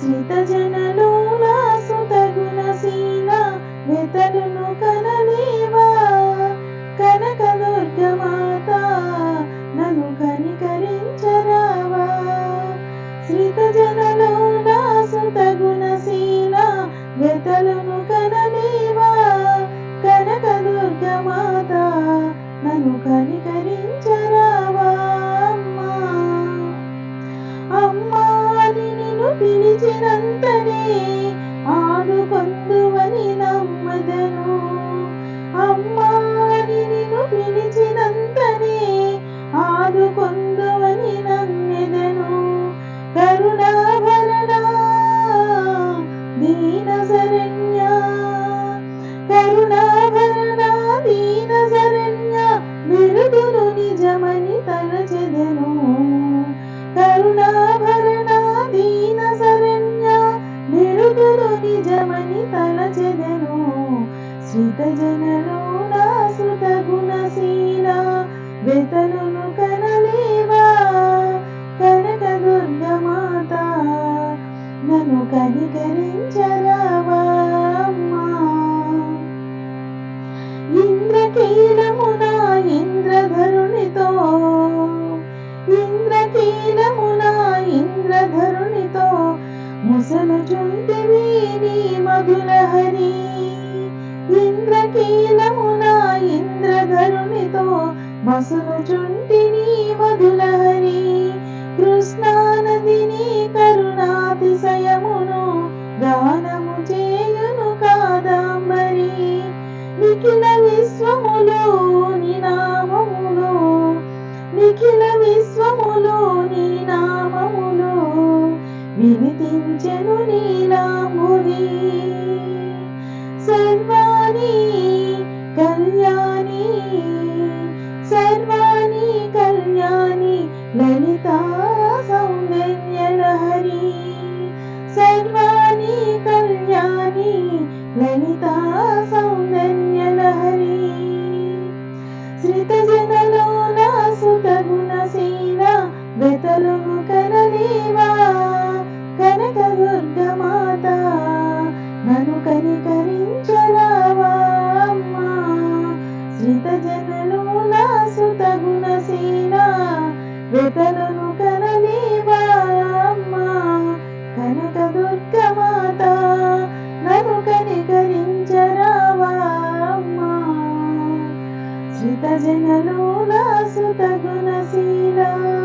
శ్రిత జనలోన సుత గుణశీల వెతలును కనలేవా? కనక దుర్గమాత నన్ను కనికరించరావా? శ్రిత జనలోన సుత గుణశీల వెతలును కనలేవా? కనక దుర్గమాత నన్ను కనికరి పిలిచినంతనే ఆదుకొందువని నమ్మదను. అమ్మాని నిన్ను పిలిచినంతనే ఆదుకొందువని నమ్మెదను. కరుణాభరణ దీన శరణ్య కరుణాభరణ దీన శరణ్య విరుదును నిజమని తలచెదను. కరుణాభరణ శ్రిత జనలోన సుత గుణశీల వెతలును కనలేవా? కనక దుర్గమాత నన్ను కనికరించరావా ఇంద్రకీలమున ఇంద్రధరునితో ఇంద్రకీలమున ఇంద్రధరునితో ముసలుచుంటివి నీ మసులుచుంటిని మధులహరి కృష్ణానదిని కరుణాతిశయమును గానము చేయును కాదాంబరి. నిఖిల విశ్వములో నీ నామములో నిఖిల విశ్వములో నీ నామములో వినితించెను నీలాంబుది సర్వాణి ललिता सौन्दर्यलहरी सर्वाणि कल्याणि ललिता सौन्दर्यलहरी लहरी सुतगु వెతలును కనలేవా అమ్మా? కనక దుర్గమాత నన్ను కనికరించరావా అమ్మా? శ్రిత నా సుత గుణశీల